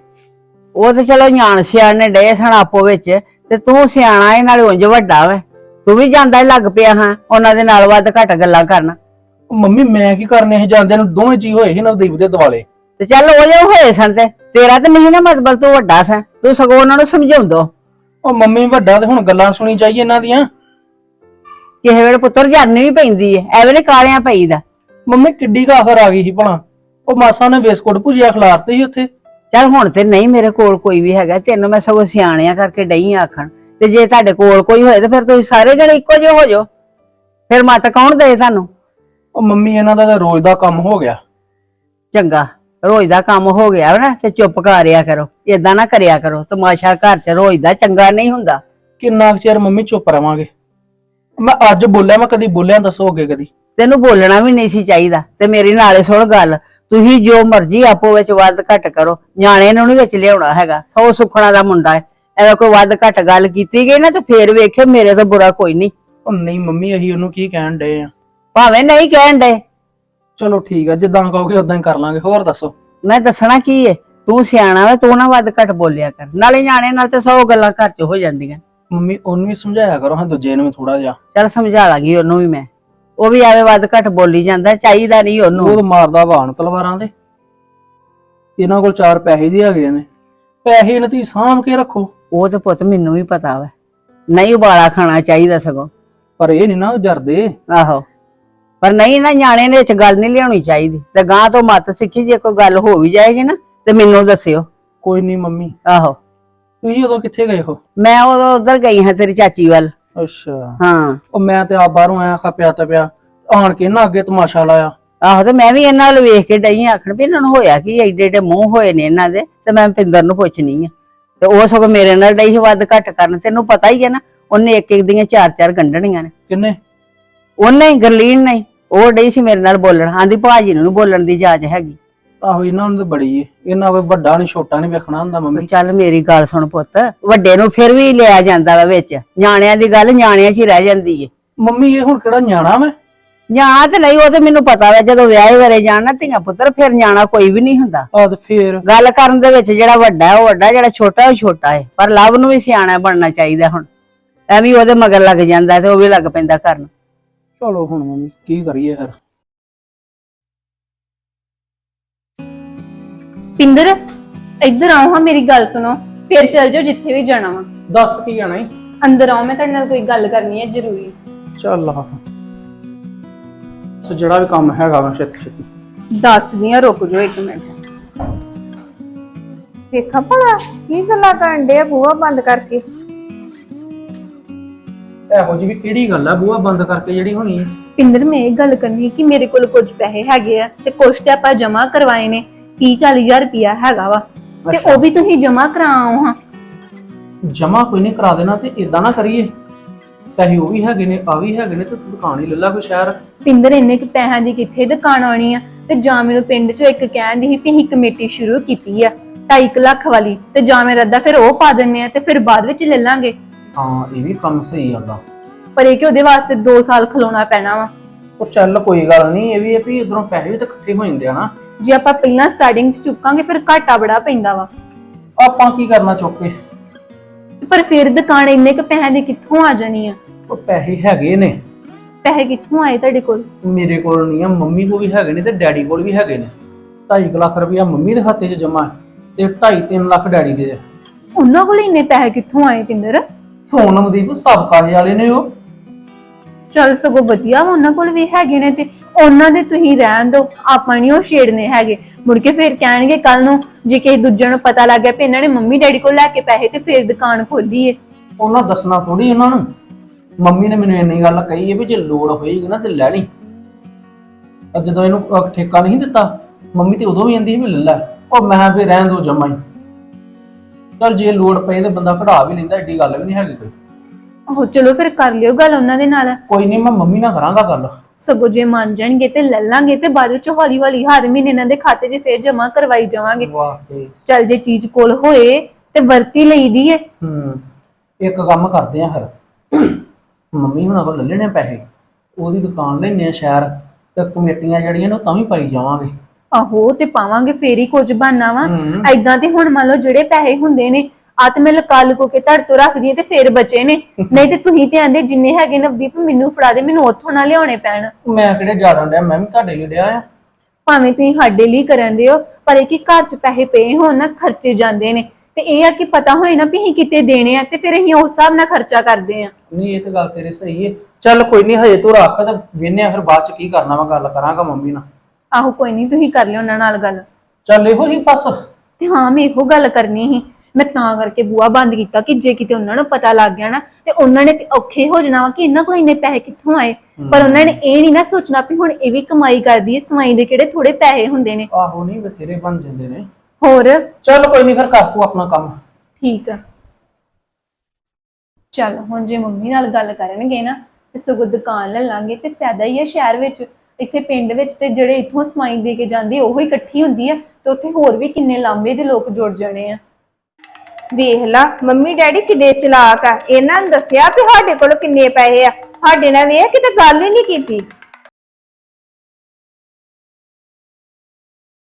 ਉਹ ਤੇ ਚਲੋ ਨਿਆਣ ਸਿਆਣੇ ਡੇ ਸਣ ਆਪੋ ਵਿੱਚ ਤੇ ਤੂੰ ਸਿਆਣਾ ਇਹ ਨਾਲ ਉਂਝ ਵੱਡਾ ਵੇ। ਤੂੰ ਵੀ ਜਾਂਦਾ ਹੀ ਲੱਗ ਪਿਆ ਹਾਂ ਉਹਨਾਂ ਦੇ ਨਾਲ ਵੱਧ ਘੱਟ ਗੱਲਾਂ ਕਰਨ। ਉਹ ਮੰਮੀ ਮੈਂ ਕੀ ਕਰਨੇ ਸੀ ਜਾਂਦੇ ਨੂੰ ਦੋਵੇਂ ਜੀ ਹੋਏ ਸੀ ਨਵਦੀਪ ਦੇ ਦਿਵਾਲੇ। ਤੇ ਚੱਲ ਉਹ ਜੋ ਹੋਏ ਸਨ ਤੇ ਤੇਰਾ ਤੇ ਨਹੀਂ ਨਾ ਮਤਲਬ ਤੂੰ ਵੱਡਾ ਸੈਂ। ਤੂੰ ਸਗੋਂ ਉਹਨਾਂ ਨੂੰ ਸਮਝਾਉਂਦੋ। ਉਹ ਮੰਮੀ ਵੱਡਾ ਤੇ ਹੁਣ ਗੱਲਾਂ ਸੁਣੀ ਚਾਹੀਏ ਇਹਨਾਂ ਦੀਆਂ। ਕਿਸੇ ਵੇਲੇ ਪੁੱਤਰ ਜਰਨੀ ਵੀ ਪੈਂਦੀ ਐ ਐਵੇਂ ਨੇ ਕਾਲਿਆਂ ਪਈਦਾ। ਮੰਮੀ ਕਿੱਡੀ ਕੁ ਆਖਰ ਆ ਗਈ ਸੀ ਭਲਾ। ਉਹ ਮਾਸਾ ਨੇ ਬਿਸਕੁਟ ਭੁਜਿਆ ਖਿਲਾਰਤੇ ਸੀ ਉੱਥੇ। ਚੱਲ ਹੁਣ ਤੇ ਨਹੀਂ ਮੇਰੇ ਕੋਲ ਕੋਈ ਵੀ ਹੈਗਾ ਤੈਨੂੰ ਮੈਂ ਸਗੋਂ ਸਿਆਣਿਆਂ ਕਰਕੇ ਡਈ ਆਖਣ। ਤੇ ਜੇ ਤੁਹਾਡੇ ਕੋਲ ਕੋਈ ਹੋਏ ਤੇ ਫਿਰ ਤੁਸੀਂ ਸਾਰੇ ਜਣੇ ਇੱਕੋ ਜਿਹੇ ਹੋ ਜਾਓ। ਫਿਰ ਮਤ ਕੌਣ ਦੇ ਤੁਹਾਨੂੰ? ਉਹ ਮੰਮੀ ਇਹਨਾਂ ਦਾ ਤਾਂ ਰੋਜ਼ ਦਾ ਕੰਮ ਹੋ ਗਿਆ। ਚੰਗਾ। ਰੋਜ਼ ਦਾ ਕੰਮ ਹੋ ਗਿਆ ਨਾ ਤੇ ਚੁੱਪ ਕਰਿਆ ਕਰੋ। ਏਦਾਂ ਨਾ ਕਰਿਆ ਕਰੋ। ਤਮਾਸ਼ਾ ਘਰ ਚ ਰੋਜ਼ ਦਾ ਚੰਗਾ ਨਹੀਂ ਹੁੰਦਾ। ਕਿੰਨਾ ਕੁ ਚਿਰ ਮੰਮੀ ਚੁੱਪ ਰਵਾਂਗੇ? ਮੈਂ ਅੱਜ ਬੋਲਿਆ ਮੈਂ ਕਦੀ ਬੋਲਿਆ ਦੱਸੋ ਅੱਗੇ ਕਦੀ? ਤੈਨੂੰ ਬੋਲਣਾ ਵੀ ਨਹੀਂ ਸੀ ਚਾਹੀਦਾ। ਤੇ ਮੇਰੀ ਨਾਲੇ ਸੁਣ ਗੱਲ। ਤੁਸੀਂ ਜੋ ਮਰਜ਼ੀ ਆਪੋ ਵਿੱਚ ਵੱਧ ਘੱਟ ਕਰੋ। ਨਿਆਣੇ ਨੂੰ ਨਹੀਂ ਵਿੱਚ ਲਿਆਉਣਾ ਹੈਗਾ। ਸੌ ਸੁਖਣਾ ਦਾ ਮੁੰਡਾ ਹੈ। ਐਵੇਂ ਕੋਈ ਵੱਧ ਘੱਟ ਗੱਲ ਕੀਤੀ ਗਈ ਨਾ ਤੇ ਫੇਰ ਵੇਖਿਓ ਮੇਰੇ ਤੋਂ ਬੁਰਾ ਕੋਈ ਨਹੀਂ। ਉਹ ਨਹੀਂ ਮੰਮੀ ਅਸੀਂ ਉਹਨੂੰ ਕੀ ਕਹਿਣ ਡਏ ਆ? ਭਾਵੇਂ ਨਹੀਂ ਕਹਿਣ ਦੇ ਚਲੋ ਠੀਕ ਆ ਜਿੱਦਾਂ ਕਹੋਗੇ ਉਦਾਂ ਹੀ ਕਰ ਲਾਂਗੇ ਹੋਰ ਦੱਸੋ? ਮੈਂ ਦੱਸਣਾ ਕੀ ਏ? ਤੂੰ ਸਿਆਣਾ ਵਾ ਤੂੰ ਨਾ ਵੱਧ ਘੱਟ ਬੋਲਿਆ ਕਰ। ਨਾਲੇ ਨਿਆਣੇ ਨਾਲ ਤੇ ਸੌ ਗੱਲਾਂ ਘਰ ਚ ਹੋ ਜਾਂਦੀਆਂ। ਮੰਮੀ ਉਹਨੂੰ ਵੀ ਸਮਝਾਇਆ ਕਰੋ ਹਾਂ ਦੂਜੇ ਨੂੰ ਵੀ ਥੋੜਾ ਜਿਹਾ। ਚੱਲ ਸਮਝਾ ਲਾਂਗੀ ਉਹਨੂੰ ਵੀ ਮੈਂ। ਉਹ ਵੀ ਐਵੇਂ ਵੱਧ ਘੱਟ ਬੋਲੀ ਜਾਂਦਾ ਚਾਹੀਦਾ ਨਹੀਂ ਉਹਨੂੰ। ਉਹ ਤਾਂ ਮਾਰਦਾ ਵਾਹਣ ਤਲਵਾਰਾਂ ਦੇ ਇਹਨਾਂ ਕੋਲ ਚਾਰ ਪੈਸੇ ਦੇ ਹੈਗੇ ਨੇ। ਪੈਸੇ ਇਹਨਾਂ ਦੀ ਸਾਂਭ ਕੇ ਰੱਖੋ। ਉਹ ਤੇ ਪੁੱਤ ਮੈਨੂੰ ਵੀ ਪਤਾ ਵਾ। ਨਹੀਂ ਉਬਾਲਾ ਖਾਣਾ ਚਾਹੀਦਾ ਸਗੋਂ। ਪਰ ਇਹ ਨਹੀਂ ਨਾ ਜਰਦੇ। ਆਹੋ। ਪਰ ਨਹੀਂ ਨਾ ਨਿਆਣੇ ਦੇ ਵਿੱਚ ਗੱਲ ਨਹੀਂ ਲਿਆਉਣੀ ਚਾਹੀਦੀ। ਤੇ ਗਾਂ ਤੋਂ ਮਤ ਸਿੱਖੀ ਜੇ ਕੋਈ ਗੱਲ ਹੋ ਵੀ ਜਾਏਗੀ ਨਾ ਤੇ ਮੈਨੂੰ ਦੱਸਿਓ। ਕੋਈ ਨਹੀਂ ਮੰਮੀ। ਆਹੋ। ਤੁਸੀਂ ਉਦੋਂ ਕਿੱਥੇ ਗਏ ਹੋ? ਮੈਂ ਉਦੋਂ ਉਧਰ ਗਈ ਹਾਂ ਤੇਰੀ ਚਾਚੀ ਵੱਲ। ਅੱਛਾ। ਹਾਂ। ਉਹ ਮੈਂ ਤੇ ਆ ਬਾਹਰੋਂ ਆਇਆ ਖਪਿਆ ਤਪਿਆ ਆਣ ਕੇ ਨਾ ਅੱਗੇ ਤਮਾਸ਼ਾ ਲਾਇਆ। ਆਹੋ ਤੇ ਮੈਂ ਵੀ ਇਹਨਾਂ ਨੂੰ ਵੇਖ ਕੇ ਡਈ ਆਖਣ ਵੀ ਇਹਨਾਂ ਨੂੰ ਹੋਇਆ ਕੀ ਐਡੇ ਐਡੇ ਮੂੰਹ ਹੋਏ ਨੇ ਇਹਨਾਂ ਦੇ ਤੇ ਮੈਂ ਪਿੰਦਰ ਨੂੰ ਪੁੱਛਣੀ ਆ। ਤੇ ਉਹ ਸਗੋਂ ਮੇਰੇ ਨਾਲ ਡਈ ਸੀ ਵੱਧ ਘੱਟ ਕਰਨ ਤੈਨੂੰ ਪਤਾ ਹੀ ਹੈ ਨਾ ਉਹਨੇ ਇੱਕ ਇੱਕ ਦੀਆਂ ਚਾਰ ਚਾਰ ਗੰਢਣੀਆਂ ਨੇ। ਕਿੰਨੇ? ਉਹਨੇ ਹੀ ਗਰਲੀਨ ਨਹੀਂ ਉਹ ਡਈ ਸੀ ਮੇਰੇ ਨਾਲ ਬੋਲਣ ਆਂਦੀ ਭਾਜੀ ਨੂੰ ਨੀ ਬੋਲਣ ਦੀ ਜਾਚ ਹੈਗੀ। ਆਹੋ ਇਹਨਾਂ ਨੂੰ ਤਾਂ ਬੜੀ ਏ। ਇਹਨਾਂ ਕੋਈ ਵੱਡਾ ਨਹੀਂ ਛੋਟਾ ਨਹੀਂ ਵੇਖਣਾ ਹੁੰਦਾ ਮੰਮੀ। ਚੱਲ ਮੇਰੀ ਗੱਲ ਸੁਣ ਪੁੱਤ ਵੱਡੇ ਨੂੰ ਫਿਰ ਵੀ ਲਿਆ ਜਾਂਦਾ ਵਾ ਵਿੱਚ। ਨਿਆਣਿਆਂ ਦੀ ਗੱਲ ਨਿਆਣਿਆਂ 'ਚ ਹੀ ਰਹਿ ਜਾਂਦੀ ਏ। ਮੰਮੀ ਇਹ ਹੁਣ ਕਿਹੜਾ ਨਿਆਣਾ ਮੈਂ ਨਿਆਣਾ ਤੇ ਨਹੀਂ ਉਹ ਤੇ ਮੈਨੂੰ ਪਤਾ ਵਾ ਜਦੋਂ ਵਿਆਹੇ ਵਰੇ ਜਾਣਾ ਧੀਆਂ ਪੁੱਤਰ ਫਿਰ ਨਿਆਣਾ ਕੋਈ ਵੀ ਨਹੀਂ ਹੁੰਦਾ। ਆ ਤੇ ਫੇਰ? ਗੱਲ ਕਰਨ ਦੇ ਵਿੱਚ ਜਿਹੜਾ ਵੱਡਾ ਹੈ ਉਹ ਵੱਡਾ ਜਿਹੜਾ ਛੋਟਾ ਉਹ ਛੋਟਾ ਹੈ ਪਰ ਲਵ ਨੂੰ ਵੀ ਸਿਆਣਾ ਬਣਨਾ ਚਾਹੀਦਾ ਹੁਣ। ਐਵੇਂ ਉਹਦੇ ਮਗਰ ਲੱਗ ਜਾਂਦਾ ਤੇ ਉਹ ਵੀ ਲੱਗ ਪੈਂਦਾ ਕਰਨ। ਚਲੋ ਹੁਣ ਮੰਮੀ ਕੀ ਕਰੀਏ ਫਿਰ? ਪਿੰਦਰ ਇੱਧਰ ਆਓ ਹਾਂ ਮੇਰੀ ਗੱਲ ਸੁਣੋ। ਫਿਰ ਚੱਲ ਜਾਓ ਜਿੱਥੇ ਵੀ ਜਾਣਾ ਵਾ। ਦੱਸ ਕੀ ਜਾਣਾ ਈ? ਅੰਦਰ ਆਓ ਮੈਂ ਤੁਹਾਡੇ ਨਾਲ ਕੋਈ ਗੱਲ ਕਰਨੀ ਹੈ ਜ਼ਰੂਰੀ। ਚੱਲ ਆ। ਸੋ ਜਿਹੜਾ ਵੀ ਕੰਮ ਹੈਗਾ ਵਾ ਛੇਤੀ ਛੇਤੀ। ਦੱਸਦੀ ਆ ਰੁਕ ਜਾਓ ਇੱਕ ਮਿੰਟ। ਵੇਖਾਂ ਭਲਾ ਕੀ ਗੱਲਾਂ ਕਰਨ ਆ ਬੂਹਾ ਬੰਦ ਕਰਕੇ। ਇਹੋ ਜਿਹੀ ਵੀ ਕਿਹੜੀ ਗੱਲ ਆ? ਬੂਹਾ ਬੰਦ ਕਰਕੇ ਜਿਹੜੀ ਹੋਣੀ ਪਿੰਦਰ ਮੈਂ ਇਹ ਗੱਲ ਕਰਨੀ ਕਿ ਮੇਰੇ ਕੋਲ ਕੁਝ ਪੈਸੇ ਹੈਗੇ ਆ ਤੇ ਕੁਝ ਤੇ ਆਪਾਂ ਜਮਾ ਕਰਵਾਏ ਨੇ। 30 40000 ਰੁਪਿਆ ਹੈਗਾ ਵਾ। ਤੇ ਉਹ ਵੀ ਤੁਸੀਂ ਜਮਾ ਕਰਾਓ ਹਾਂ। ਜਮਾ ਕੋਈ ਨਹੀਂ ਕਰਾ ਦੇਣਾ ਤੇ ਇਦਾਂ ਨਾ ਕਰੀਏ। ਪੈਸੇ ਉਹ ਵੀ ਹੈਗੇ ਨੇ ਆ ਵੀ ਹੈਗੇ ਨੇ ਤੇ ਤੂੰ ਦੁਕਾਨ ਹੀ ਲੈ ਲਾ ਕੋਈ ਸ਼ਹਿਰ। ਪਿੰਦਰ ਇੰਨੇ ਕਿ ਪੈਸਿਆਂ ਦੀ ਕਿੱਥੇ ਦੁਕਾਨ ਆਉਣੀ ਆ? ਤੇ ਜਾਂ ਮੈਨੂੰ ਪਿੰਡ ਚੋਂ ਇੱਕ ਕਹਿੰਦੀ ਸੀ ਵੀ ਅਸੀਂ ਕਮੇਟੀ ਸ਼ੁਰੂ ਕੀਤੀ ਆ 2.5 ਲੱਖ ਵਾਲੀ। ਤੇ ਜਾਂ ਮੇਰਾ ਰੱਦਾ ਫਿਰ ਉਹ ਪਾ ਦਿੰਨੇ ਆ ਤੇ ਫਿਰ ਬਾਅਦ ਵਿੱਚ ਲੈ ਲਾਂਗੇ। ਹਾਂ ਇਹ ਵੀ ਕੰਮ ਸਹੀ ਆਂਦਾ ਪਰ ਇਹ ਕਿ ਉਹਦੇ ਵਾਸਤੇ 2 ਸਾਲ ਖਲੋਣਾ ਪੈਣਾ ਵਾ। ਉਹ ਚੱਲ ਕੋਈ ਗੱਲ ਨਹੀਂ ਇਹ ਵੀ ਹੈ ਵੀ ਇਧਰੋਂ ਪੈਸੇ ਵੀ ਤਾਂ ਇਕੱਠੇ ਹੋ ਜਾਂਦੇ ਆ ਨਾ। ਜੇ ਆਪਾਂ ਪਹਿਲਾਂ ਸਟਾਰਟਿੰਗ 'ਚ ਚੁੱਕਾਂਗੇ ਫਿਰ ਘਾਟਾ ਬੜਾ ਪੈਂਦਾ ਵਾ। ਆਪਾਂ ਕੀ ਕਰਨਾ ਚੁੱਕ? ਕੇ ਪਰ ਫਿਰ ਦੁਕਾਨ ਇੰਨੇ ਕ ਪੈਸਿਆਂ ਦੀ ਕਿੱਥੋਂ ਆ ਜਾਣੀ ਆ? ਉਹ ਪੈਸੇ ਹੈਗੇ ਨੇ। ਪੈਸੇ ਕਿੱਥੋਂ ਆਏ ਤੁਹਾਡੇ ਕੋਲ? ਮੇਰੇ ਕੋਲ ਨਹੀਂ ਆ ਮੰਮੀ ਕੋਲ ਵੀ ਹੈਗੇ ਨੇ ਤੇ ਡੈਡੀ ਕੋਲ ਵੀ ਹੈਗੇ ਨੇ। 2.5 ਲੱਖ ਰੁਪਇਆ ਮੰਮੀ ਦੇ ਖਾਤੇ 'ਚ ਜਮਾ ਤੇ 2.5 3 ਲੱਖ ਡੈਡੀ ਦੇ। ਉਹਨਾਂ ਕੋਲ ਇੰਨੇ ਪੈਸੇ ਕਿੱਥੋਂ ਆਏ ਪਿੰਦਰ? ਹੁਣ ਨਵਦੀਪ ਸਭ ਕਾਹੇ ਵਾਲੇ ਨੇ ਉਹ? ਚੱਲ ਸਗੋਂ ਵਧੀਆ ਵਾ, ਉਹਨਾਂ ਕੋਲ ਵੀ ਹੈਗੇ ਨੇ ਤੇ ਉਹਨਾਂ ਦੇ ਤੁਸੀਂ ਰਹਿਣ ਦਿਓ ਆਪਾਂ ਨਹੀਂ ਉਹ ਛੇੜਨੇ ਹੈਗੇ। ਮੁੜ ਕੇ ਫਿਰ ਕਹਿਣਗੇ ਕੱਲ ਨੂੰ ਜੇ ਕਿਸੇ ਦੂਜੇ ਨੂੰ ਪਤਾ ਲੱਗ ਗਿਆ ਵੀ ਇਹਨਾਂ ਨੇ ਮੰਮੀ ਡੈਡੀ ਕੋਲ ਲੈ ਕੇ ਪੈਸੇ ਤੇ ਫਿਰ ਦੁਕਾਨ ਖੋਲੀ ਏ ਉਹਨਾਂ ਦੱਸਣਾ ਥੋੜੀ ਉਹਨਾਂ ਨੂੰ। ਮੰਮੀ ਨੇ ਮੈਨੂੰ ਇੰਨੀ ਗੱਲ ਕਹੀ ਹੈ ਵੀ ਜੇ ਲੋੜ ਹੋਏਗੀ ਨਾ ਤੇ ਲੈ ਲਈ। ਜਦੋਂ ਇਹਨੂੰ ਅਹ ਠੇਕਾ ਨਹੀਂ ਦਿੱਤਾ ਮੰਮੀ ਤੇ ਉਦੋਂ ਵੀ ਕਹਿੰਦੀ ਸੀ ਵੀ ਲੈ ਲੈ। ਉਹ ਮੈਂ ਵੀ ਰਹਿਣ ਦੋ ਜਮਾ ਹੀ। ਚਲ ਜੇ ਲੋੜ ਪਏ ਤੇ ਬੰਦਾ ਕਢਾ ਵੀ ਲੈਂਦਾ ਏਡੀ ਗੱਲ ਵੀ ਨਹੀਂ ਹੈਗੀ ਕੋਈ। ਉਹ ਚਲੋ ਫਿਰ ਕਰ ਲਿਓ ਗੱਲ ਉਹਨਾਂ ਦੇ ਨਾਲ। ਕੋਈ ਨਹੀਂ ਮੈਂ ਮੰਮੀ ਨਾਲ ਕਰਾਂਗਾ ਗੱਲ। ਸਗੋਂ ਜੇ ਮੰਨ ਜਾਣਗੇ ਤੇ ਲੈ ਲਾਂਗੇ ਤੇ ਬਾਅਦ ਵਿੱਚ ਹੌਲੀ ਹੌਲੀ ਹਰ ਮਹੀਨੇ ਇਹਨਾਂ ਦੇ ਖਾਤੇ 'ਚ ਫਿਰ ਜਮਾ ਕਰਵਾਈ ਜਾਵਾਂਗੇ। ਵਾਹ ਤੇ ਚੱਲ ਜੇ ਚੀਜ਼ ਕੋਲ ਹੋਏ ਤੇ ਵਰਤੀ ਲਈਦੀ ਏ। ਹੂੰ ਇੱਕ ਕੰਮ ਕਰਦੇ ਆ ਫਿਰ। ਮੰਮੀ ਹੁਣਾਂ ਕੋਲ ਲੈ ਲੈਣੇ ਪੈਸੇ। ਉਹਦੀ ਦੁਕਾਨ ਲੈਣੇ ਆ ਸ਼ਹਿਰ ਤੇ ਕਮੇਟੀਆਂ ਜਿਹੜੀਆਂ ਨੇ ਉਹ ਤਾਂ ਵੀ ਪਾਈ ਜਾਵਾਂਗੇ। ਆਹੋ ਤੇ ਪਾਵਾਂਗੇ ਫੇਰ ਹੀ ਕੁਝ ਬਣਨਾ ਵਾ। ਐਦਾਂ ਤੇ ਹੁਣ ਮੰਨ ਲਓ ਜਿਹੜੇ ਪੈਸੇ ਹੁੰਦੇ ਨੇ ਆ ਤੇ ਮੈਂ ਲਕਾ ਲਕੋ ਕੇ ਧੜ ਤੋਂ ਰੱਖਦੀ ਤੇ ਫੇਰ ਬਚੇ ਨੇ। ਨਹੀਂ ਤੇ ਤੁਸੀਂ ਤੇ ਆਂਦੇ ਜਿੰਨੇ ਹੈਗੇ ਨਵਦੀਪ ਮੈਨੂੰ ਫੜਾ ਦੇ ਮੈਨੂੰ ਉੱਥੋਂ ਨਾ ਲਿਆਉਣੇ ਪੈਣ। ਮੈਂ ਕਿਹੜੇ ਜਾੜਨ ਡਿਆ ਮੈਂ ਵੀ ਤੁਹਾਡੇ ਲਈ ਡਿਆ ਆ। ਭਾਵੇਂ ਤੁਸੀਂ ਸਾਡੇ ਲਈ ਕਰਨ ਦਿਓ ਪਰ ਇਹ ਕਿ ਘਰ 'ਚ ਪੈਸੇ ਪਏ ਹੋਣ ਨਾ ਖਰਚੇ ਜਾਂਦੇ ਨੇ। ਤੇ ਇਹ ਆ ਕਿ ਪਤਾ ਹੋਏ ਨਾ ਵੀ ਅਸੀਂ ਕਿਤੇ ਦੇਣੇ ਆ ਤੇ ਫਿਰ ਅਸੀਂ ਉਸ ਹਿਸਾਬ ਨਾਲ ਖਰਚਾ ਕਰਦੇ ਆ। ਨਹੀਂ ਇਹ ਤਾਂ ਗੱਲ ਤੇਰੀ ਸਹੀ ਹੈ ਚੱਲ ਕੋਈ ਨਹੀਂ ਹਜੇ ਤੂੰ ਰੱਖ ਤੇ ਵੇਨੇ ਆ ਫਿਰ ਬਾਅਦ ਚ ਕੀ ਕਰਨਾ ਮੈਂ ਗੱਲ ਕਰਾਂਗਾ ਮੰਮੀ ਨਾਲ। ਆਹੋ ਕੋਈ ਨਹੀਂ ਤੁਸੀਂ ਕਰ ਲਿਓ ਉਹਨਾਂ ਨਾਲ ਗੱਲ। ਚੱਲ ਇਹੋ ਹੀ ਬਸ। ਤੇ ਹਾਂ ਮੈਂ ਇਹੋ ਗੱਲ ਕਰਨੀ ਸੀ। ਮੈਂ ਤਾਂ ਕਰਕੇ ਬੂਆ ਬੰਦ ਕੀਤਾ ਕਿ ਜੇ ਕਿਤੇ ਉਹਨਾਂ ਨੂੰ ਪਤਾ ਲੱਗ ਗਿਆ ਨਾ ਤੇ ਉਹਨਾਂ ਨੇ ਤੇ ਔਖੇ ਹੋ ਜਾਣਾ ਵਾ ਕਿ ਇਹਨਾਂ ਕੋਲ ਇੰਨੇ ਪੈਸੇ ਕਿੱਥੋਂ ਆਏ? ਪਰ ਉਹਨਾਂ ਨੇ ਇਹ ਨਹੀਂ ਨਾ ਸੋਚਣਾ ਵੀ ਹੁਣ ਇਹ ਵੀ ਕਮਾਈ ਕਰਦੀ ਹੈ ਸਮਾਈ ਦੇ ਕਿਹੜੇ ਥੋੜੇ ਪੈਸੇ ਹੁੰਦੇ ਨੇ। ਆਹੋ ਨਹੀਂ ਬਥੇਰੇ ਬਣ ਜਾਂਦੇ ਨੇ। ਹੋਰ? ਚੱਲ ਕੋਈ ਨਹੀਂ ਫਿਰ ਕਰ ਤੂੰ ਆਪਣਾ ਕੰਮ। ਠੀਕ ਆ। ਚੱਲ ਹੁਣ ਜੇ ਮੰਮੀ ਨਾਲ ਗੱਲ ਕਰਨਗੇ ਨਾ ਤੇ ਸਗੋਂ ਦੁਕਾਨ ਲੈ ਲਾਂਗੇ ਤੇ ਫਾਇਦਾ ਹੀ ਹੈ ਸ਼ਹਿਰ ਵਿੱਚ। ਇੱਥੇ ਪਿੰਡ ਵਿੱਚ ਤੇ ਜਿਹੜੇ ਇੱਥੋਂ ਸਮਾਈ ਦੇ ਕੇ ਜਾਂਦੇ ਉਹ ਹੀ ਇਕੱਠੀ ਹੁੰਦੀ ਆ ਤੇ ਉੱਥੇ ਹੋਰ ਵੀ ਕਿੰਨੇ ਲਾਂਬੇ ਦੇ ਲੋਕ ਜੁੜ ਜਾਣੇ ਆ। ਵੇਖ ਲਾ, ਮੰਮੀ ਡੈਡੀ ਕਿੱਡੇ ਚਲਾਕ ਆ। ਇਹਨਾਂ ਨੂੰ ਦੱਸਿਆ ਵੀ ਸਾਡੇ ਕੋਲ ਕਿੰਨੇ ਪੈਸੇ ਆ। ਸਾਡੇ ਨਾਲ ਵੇਖ ਕਿਤੇ ਗੱਲ ਹੀ ਨਹੀਂ ਕੀਤੀ।